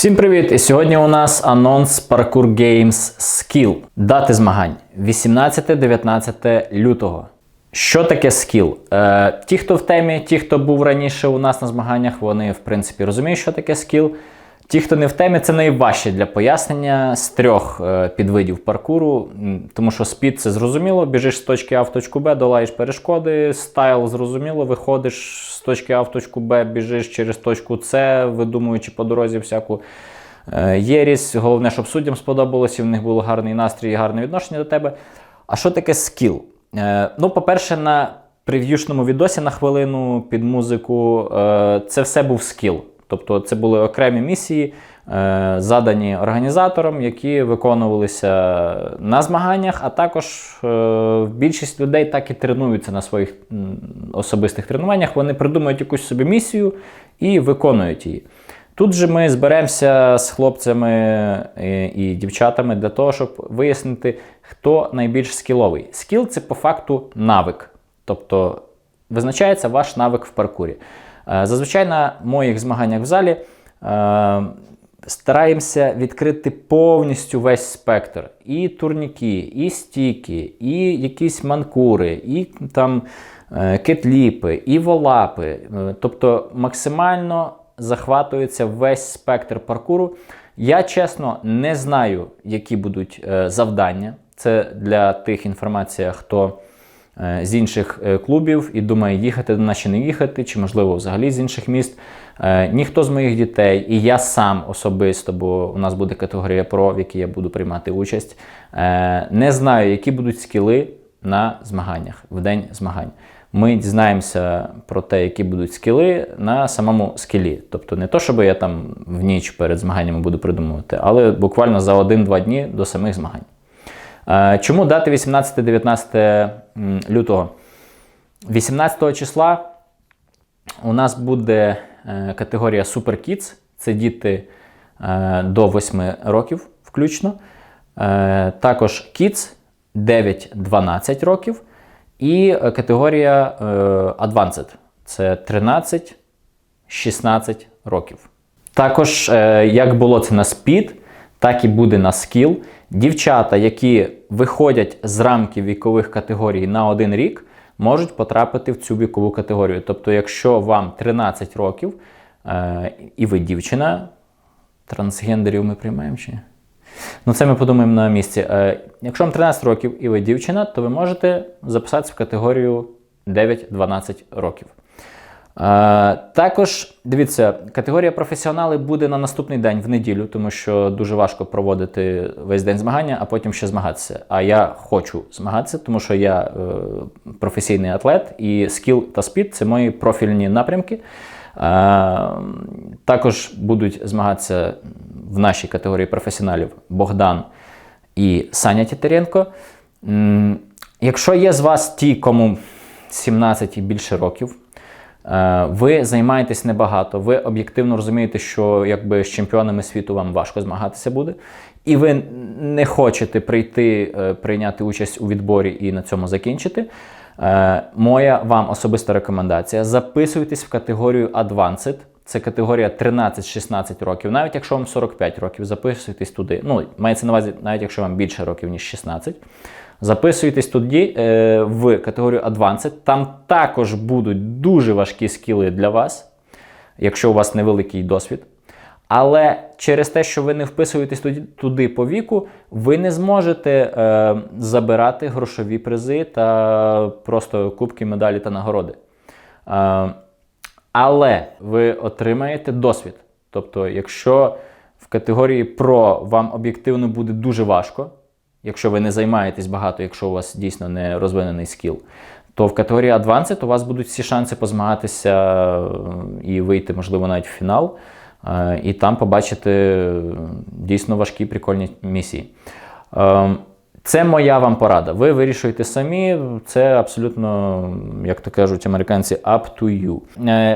Всім привіт! І сьогодні у нас анонс Parkour Games Skill. Дати змагань 18-19 лютого. Що таке скіл? Е, ті, хто в темі, ті, хто був раніше у нас на змаганнях, вони в принципі розуміють, що таке скіл. Ті, хто не в темі, це найважче для пояснення з трьох е, підвидів паркуру, тому що спід це зрозуміло, біжиш з точки А в точку Б, долаєш перешкоди, стайл зрозуміло, виходиш з точки А в точку Б, біжиш через точку С, видумуючи по дорозі всяку е, єрість. Головне, щоб суддям сподобалось, і в них був гарний настрій і гарне відношення до тебе. А що таке скіл? Е, ну, по-перше, на прев'юшному відосі на хвилину під музику це все був скіл. Тобто це були окремі місії, е, задані організатором, які виконувалися на змаганнях, а також е, більшість людей так і тренуються на своїх особистих тренуваннях. Вони придумують якусь собі місію і виконують її. Тут же ми зберемося з хлопцями і, і дівчатами для того, щоб вияснити, хто найбільш скіловий. Скіл це по факту навик. Тобто визначається ваш навик в паркурі. Е, Зазвичай на моїх змаганнях в залі е, стараємося відкрити повністю весь спектр. І турніки, і стіки, і якісь манкури, і там е, кетліпи, і волапи. Тобто максимально захватується весь спектр паркуру. Я чесно не знаю, які будуть завдання. Це для тих інформація, хто з інших е, клубів і думає, їхати до нас чи не їхати, чи можливо взагалі з інших міст. Е, Ніхто з моїх дітей, і я сам особисто, бо у нас буде категорія ПРО, в якій я буду приймати участь. е, Не знаю, які будуть скіли на змаганнях в день змагань. Ми дізнаємося про те, які будуть скіли на самому скілі. Тобто не то, щоб я там в ніч перед змаганнями буду придумувати, але буквально за 1-2 дні до самих змагань. Е, Чому дати 18-19 лютого? 18 числа у нас буде е, категорія Super Kids. Це діти е, до 8 років включно. Також Kids 9-12 років. І категорія Advanced це 13-16 років. Також, як було це на Speed, так і буде на Skill. Дівчата, які виходять з рамки вікових категорій на один рік, можуть потрапити в цю вікову категорію. Тобто, якщо вам 13 років е, і ви дівчина, трансгендерів ми приймаємо чи? Ну, це ми подумаємо на місці. Е, якщо вам 13 років і ви дівчина, то ви можете записатися в категорію 9-12 років. Також дивіться, категорія професіонали буде на наступний день в неділю, тому що дуже важко проводити весь день змагання, а потім ще змагатися. А я хочу змагатися, тому що я е, професійний атлет, і скіл та спід це мої профільні напрямки. Також будуть змагатися в нашій категорії професіоналів Богдан і Саня Тітеренко. Якщо є з вас ті, кому 17 і більше років, ви займаєтесь небагато, ви об'єктивно розумієте, що якби з чемпіонами світу вам важко змагатися буде, і ви не хочете прийти, е, прийняти участь у відборі і на цьому закінчити. Е, Моя вам особиста рекомендація: записуйтесь в категорію Advanced. Це категорія 13-16 років. Навіть якщо вам 45 років, записуйтесь туди. Ну, мається на увазі, навіть якщо вам більше років, ніж 16. Записуйтесь тоді е, в категорію Advanced. Там також будуть дуже важкі скіли для вас, якщо у вас невеликий досвід. Але через те, що ви не вписуєтесь туди, туди по віку, ви не зможете е, забирати грошові призи та просто кубки, медалі та нагороди. Е, але ви отримаєте досвід. Тобто, якщо в категорії PRO вам об'єктивно буде дуже важко, якщо ви не займаєтесь багато, якщо у вас дійсно не розвинений скіл, то в категорії Advanced у вас будуть всі шанси позмагатися е, і вийти, можливо, навіть в фінал, е, і там побачити е, дійсно важкі прикольні місії. Це моя вам порада. Ви вирішуєте самі. Це абсолютно, як то кажуть американці, up to you.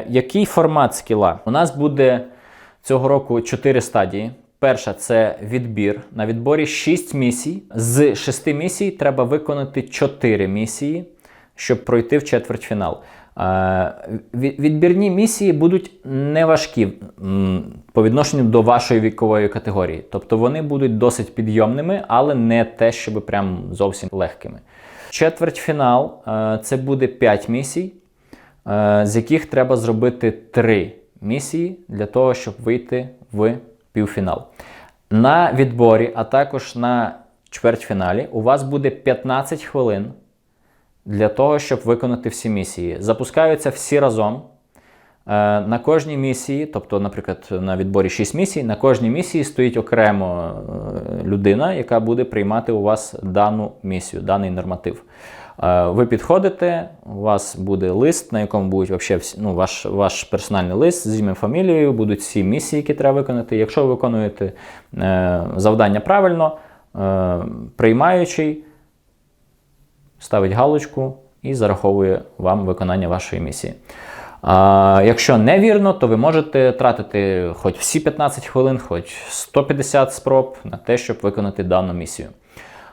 Який формат скіла? У нас буде цього року 4 стадії. Перша це відбір. На відборі 6 місій. З 6 місій треба виконати 4 місії, щоб пройти в четвертьфінал. Відбірні місії будуть неважкі по відношенню до вашої вікової категорії. Тобто вони будуть досить підйомними, але не те, щоб прям зовсім легкими. Четвертьфінал е, це буде 5 місій, е, з яких треба зробити 3 місії для того, щоб вийти в півфінал. На відборі, а також на чвертьфіналі, у вас буде 15 хвилин для того, щоб виконати всі місії. Запускаються всі разом. Е, На кожній місії, тобто, наприклад, на відборі 6 місій, на кожній місії стоїть окремо е, людина, яка буде приймати у вас дану місію, даний норматив. Е, Ви підходите, у вас буде лист, на якому будуть вообще ну, ваш, ваш персональний лист з ім'ям фамілією, будуть всі місії, які треба виконати. Якщо ви виконуєте е, завдання правильно, е, приймаючий ставить галочку і зараховує вам виконання вашої місії. А, якщо невірно, то ви можете тратити хоч всі 15 хвилин, хоч 150 спроб на те, щоб виконати дану місію.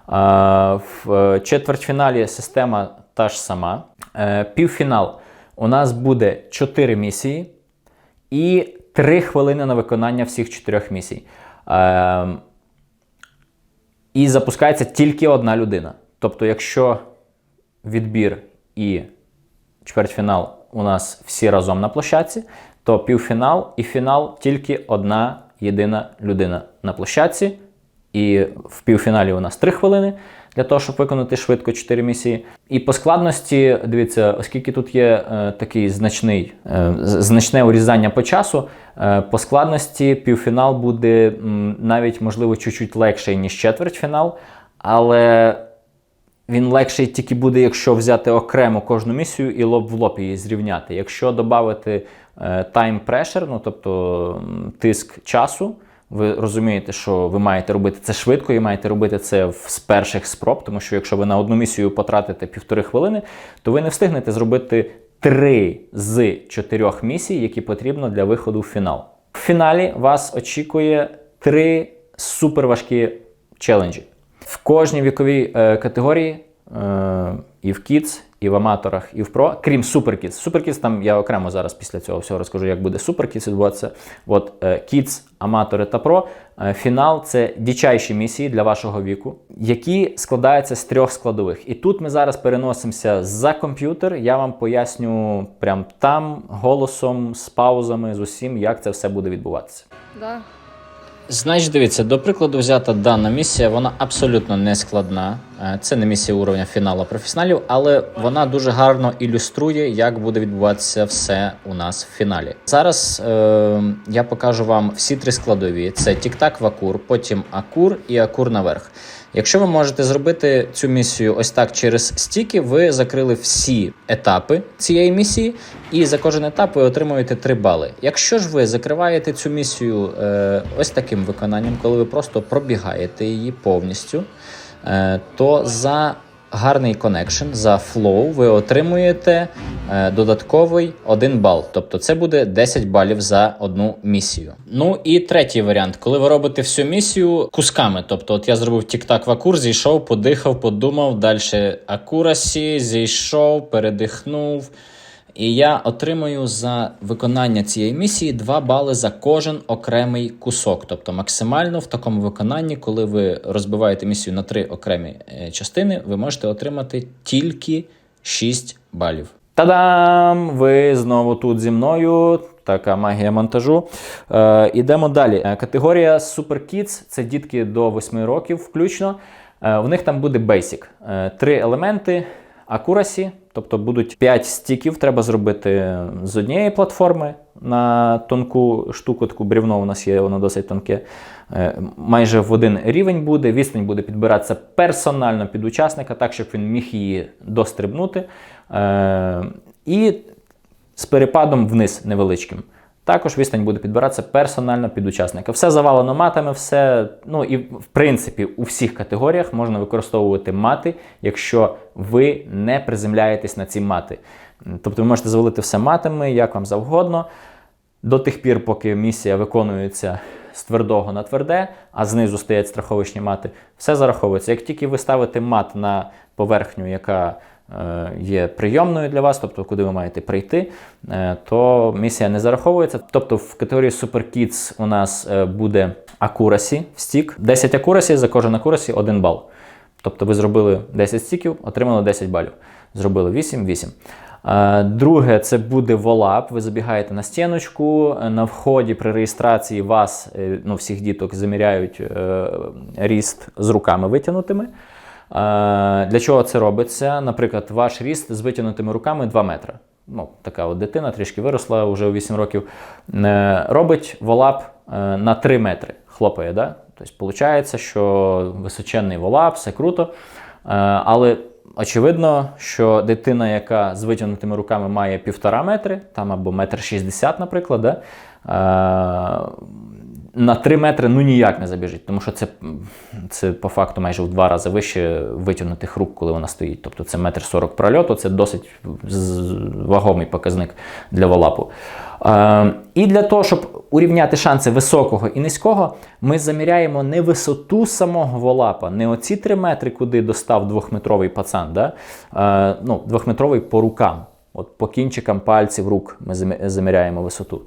В е, четвертьфіналі система та ж сама. Е, Півфінал у нас буде 4 місії і 3 хвилини на виконання всіх 4 місій. Е, і запускається тільки одна людина. Тобто, якщо відбір і чвертьфінал у нас всі разом на площадці, то півфінал і фінал тільки одна єдина людина на площадці. І в півфіналі у нас 3 хвилини для того, щоб виконати швидко 4 місії. І по складності, дивіться, оскільки тут є е, такий значний, е, значне урізання по часу, е, по складності півфінал буде м, навіть, можливо, чуть-чуть легший, ніж четвертьфінал, але він легший тільки буде, якщо взяти окремо кожну місію і лоб в лоб її зрівняти. Якщо додати time pressure, ну тобто тиск часу, ви розумієте, що ви маєте робити це швидко і маєте робити це з перших спроб, тому що якщо ви на одну місію потратите півтори хвилини, то ви не встигнете зробити три з чотирьох місій, які потрібно для виходу в фінал. В фіналі вас очікує три суперважкі челенджі. В кожній віковій е, категорії, і в Kids, і в аматорах, і в Pro, крім Super Kids. Там я окремо зараз після цього всього розкажу, як буде Super відбуватися. От е, Kids, аматори та Pro. Е, фінал це дичайші місії для вашого віку, які складаються з трьох складових. І тут ми зараз переносимося за комп'ютер. Я вам поясню прям там, голосом, з паузами, з усім, як це все буде відбуватися. Да. Значить, дивіться, до прикладу, взята дана місія, вона абсолютно не складна. Е, Це не місія уровня фіналу професіоналів, але вона дуже гарно ілюструє, як буде відбуватися все у нас в фіналі. Зараз е, я покажу вам всі три складові: це тік-так в акур, потім акур і акур наверх. Якщо ви можете зробити цю місію ось так через стіки, ви закрили всі етапи цієї місії, і за кожен етап ви отримуєте 3 бали. Якщо ж ви закриваєте цю місію е, ось таким виконанням, коли ви просто пробігаєте її повністю, то за гарний коннекшн, за флоу ви отримуєте е, додатковий 1 бал. Тобто це буде 10 балів за одну місію. Ну і третій варіант, коли ви робите всю місію кусками. Тобто, от я зробив тік-так в акур, зійшов, подихав, подумав, далі акурасі, зійшов, передихнув. І я отримую за виконання цієї місії 2 бали за кожен окремий кусок. Тобто максимально в такому виконанні, коли ви розбиваєте місію на три окремі е, частини, ви можете отримати тільки 6 балів. Та-дам! Ви знову тут зі мною. Така магія монтажу. Е, ідемо далі. Е, Категорія Super Kids це дітки до 8 років включно. Е, в них там буде Basic. Е, три елементи. Акурасі, тобто будуть 5 стіків, треба зробити з однієї платформи на тонку штуку, таку брівно у нас є, воно досить тонке. Е, Майже в один рівень буде. Відстань буде підбиратися персонально під учасника, так, щоб він міг її дострибнути. Е, І з перепадом вниз невеличким. Також відстань буде підбиратися персонально під учасника. Все завалено матами, все. Ну і в принципі у всіх категоріях можна використовувати мати, якщо ви не приземляєтесь на ці мати. Тобто ви можете завалити все матами, як вам завгодно, до тих пір, поки місія виконується з твердого на тверде, а знизу стоять страховочні мати, все зараховується. Як тільки ви ставите мат на поверхню, яка є прийомною для вас, тобто куди ви маєте прийти, е, то місія не зараховується. Тобто в категорії Super Kids у нас е, буде акурасі стік. 10 акурасі, за кожен акурасі 1 бал. Тобто ви зробили 10 стіків, отримали 10 балів. Зробили 8, 8. Е, Друге, це буде волап. Ви забігаєте на стіночку. е, На вході при реєстрації вас, е, ну, всіх діток, заміряють е, ріст з руками витягнутими. Е, Для чого це робиться? Наприклад, ваш ріст з витягнутими руками 2 метри. Ну, така от дитина трішки виросла вже у 8 років. е, Робить волап е, на 3 метри. Хлопає, да? Тобто, виходить, що височенний волап, все круто. Але очевидно, що дитина, яка з витягнутими руками має півтора метри, там або метр шістдесят, наприклад, да? На 3 метри ну ніяк не забіжить, тому що це, це по факту майже в два рази вище витягнутих рук, коли вона стоїть. Тобто це метр сорок прольоту, це досить вагомий показник для волапу. Е, і для того, щоб урівняти шанси високого і низького, ми заміряємо не висоту самого волапа, не оці 3 метри, куди достав двохметровий пацан, да? е, ну, двохметровий по рукам. От по кінчикам пальців рук ми заміряємо висоту.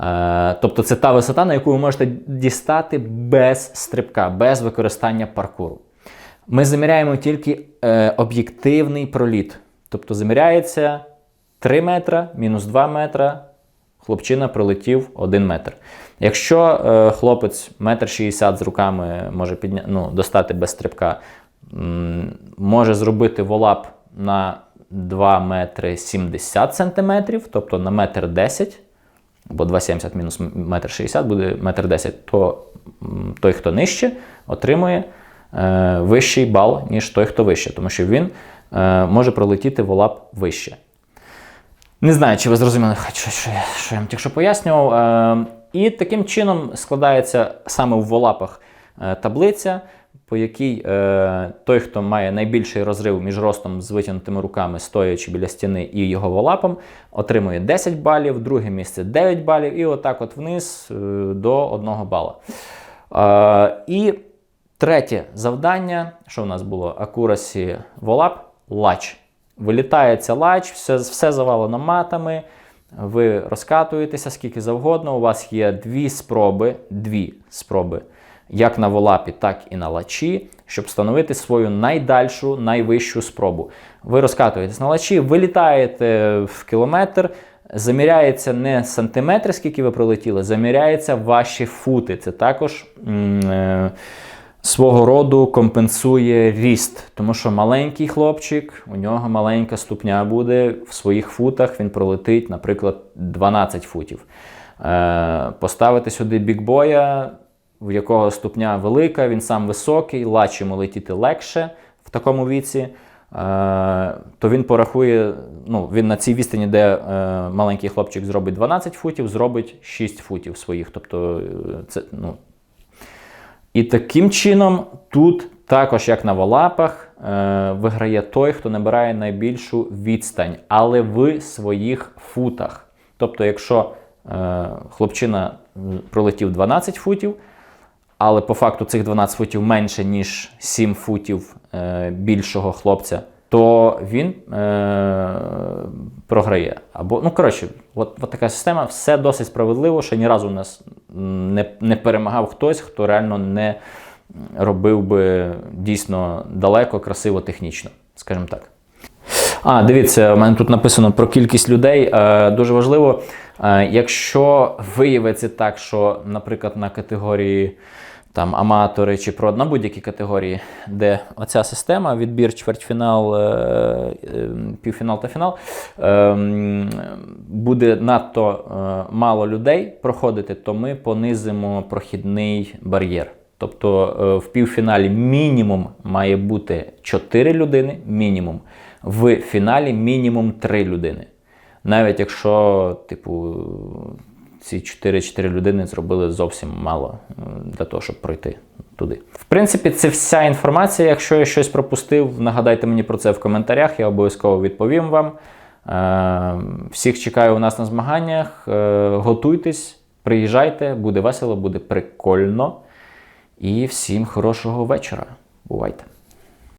Е, тобто це та висота, на яку ви можете дістати без стрибка, без використання паркуру. Ми заміряємо тільки е, об'єктивний проліт. Тобто заміряється 3 метра, мінус 2 метра, хлопчина пролетів 1 метр. Якщо е, хлопець 1,60 м з руками може підня... ну, достати без стрибка, може зробити волап на 2 метри 70 сантиметрів, тобто на метр 10, або 2,70 мінус 1,60 м буде 1,10 м, то той, хто нижче, отримує е, вищий бал, ніж той, хто вище, тому що він е, може пролетіти волап вище. Не знаю, чи ви зрозуміли, що, що, я, що я вам тільки що пояснював. Е, і таким чином складається саме в волапах е, таблиця, по якій е, той, хто має найбільший розрив між ростом з витягнутими руками, стоячи біля стіни і його волапом, отримує 10 балів, друге місце 9 балів, і отак от вниз е, до 1 бала. Е, і третє завдання, що в нас було? Акурасі волап, лач. Вилітається лач, все, все завалено матами. Ви розкатуєтеся скільки завгодно. У вас є дві спроби, дві спроби, як на волапі, так і на лачі, щоб встановити свою найдальшу, найвищу спробу. Ви розкатуєтесь на лачі, вилітаєте в кілометр. Заміряється не сантиметри, скільки ви пролетіли, заміряється ваші фути. Це також е, свого роду компенсує ріст, тому що маленький хлопчик, у нього маленька ступня буде в своїх футах, він пролетить, наприклад, 12 футів. Е, поставити сюди бікбоя, в якого ступня велика, він сам високий, лач йому летіти легше в такому віці. е, То він порахує, ну, він на цій відстані, де е, маленький хлопчик зробить 12 футів, зробить 6 футів своїх. Тобто е, це ну, і таким чином, тут, також як на волапах, виграє той, хто набирає найбільшу відстань, але в своїх футах. Тобто, якщо хлопчина пролетів 12 футів, але по факту цих 12 футів менше, ніж 7 футів е, більшого хлопця, то він е, програє. Або, ну, коротше, от, от така система, все досить справедливо, що ні разу у нас не, не перемагав хтось, хто реально не робив би дійсно далеко, красиво, технічно, скажімо так. А, дивіться, у мене тут написано про кількість людей. Е, дуже важливо, е, якщо виявиться так, що, наприклад, на категорії там, аматори чи про на будь-які категорії, де оця система, відбір, чвертьфінал, е, е, півфінал та фінал, е, буде надто е, мало людей проходити, то ми понизимо прохідний бар'єр. Тобто е, в півфіналі мінімум має бути 4 людини, мінімум. В фіналі мінімум 3 людини. Навіть якщо, типу, ці 4-4 людини зробили зовсім мало для того, щоб пройти туди. В принципі, це вся інформація. Якщо я щось пропустив, нагадайте мені про це в коментарях, я обов'язково відповім вам. Е, Всіх чекаю у нас на змаганнях. Е, Готуйтесь, приїжджайте, буде весело, буде прикольно. І всім хорошого вечора. Бувайте!